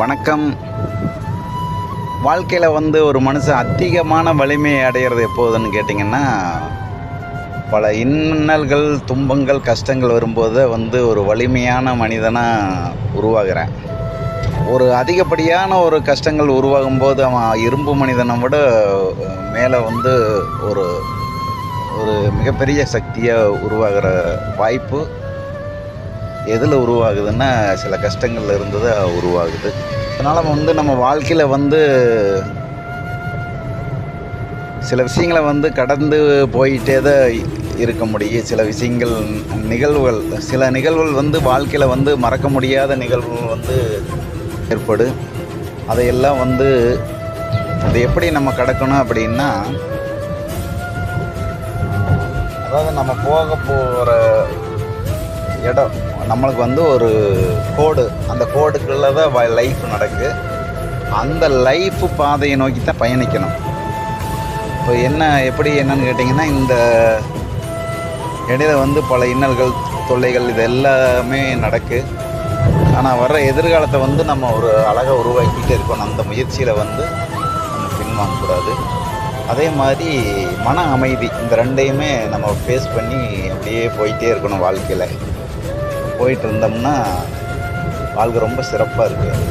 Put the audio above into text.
வணக்கம். வாழ்க்கையில் வந்து ஒரு மனுஷன் அதிகமான வலிமையை அடையிறது எப்போதுன்னு கேட்டிங்கன்னா பல இன்னல்கள் துன்பங்கள் கஷ்டங்கள் வரும்போது வந்து ஒரு வலிமையான மனிதனாக உருவாகிறேன். ஒரு அதிகப்படியான ஒரு கஷ்டங்கள் உருவாகும் போது அவன் இரும்பு மனிதனை விட மேலே வந்து ஒரு ஒரு மிகப்பெரிய சக்தியாக உருவாகிற வாய்ப்பு எதில் உருவாகுதுன்னா சில கஷ்டங்கள்ல இருந்து தான் உருவாகுது. அதனால் வந்து நம்ம வாழ்க்கையில் வந்து சில விஷயங்களை வந்து கடந்து போயிட்டே தான் இருக்க முடியும். சில விஷயங்கள் நிகழ்வுகள் சில நிகழ்வுகள் வந்து வாழ்க்கையில் வந்து மறக்க முடியாத நிகழ்வுகள் வந்து ஏற்படு அதையெல்லாம் வந்து அதை எப்படி நம்ம கடக்கணும் அப்படின்னா அதாவது நம்ம போக போகிற இடம் நம்மளுக்கு வந்து ஒரு கோடு அந்த கோடுக்குள்ளே தான் லைஃப் நடக்கு. அந்த லைஃப் பாதையை நோக்கி தான் பயணிக்கணும். இப்போ என்ன எப்படி என்னன்னு கேட்டிங்கன்னா இந்த இடையில வந்து பல இன்னல்கள் தொல்லைகள் இது எல்லாமே நடக்கு. ஆனால் வர்ற எதிர்காலத்தை வந்து நம்ம ஒரு அழகாக உருவாக்கிட்டே இருக்கணும். அந்த முயற்சியில் வந்து நம்ம பின்வாங்கக்கூடாது. அதே மாதிரி மன அமைதி இந்த ரெண்டையுமே நம்ம ஃபேஸ் பண்ணி அப்படியே போயிட்டே இருக்கணும் வாழ்க்கையில். போயிட்டு இருந்தோம்னா வாழ்க்கை ரொம்ப சிறப்பாக இருக்குது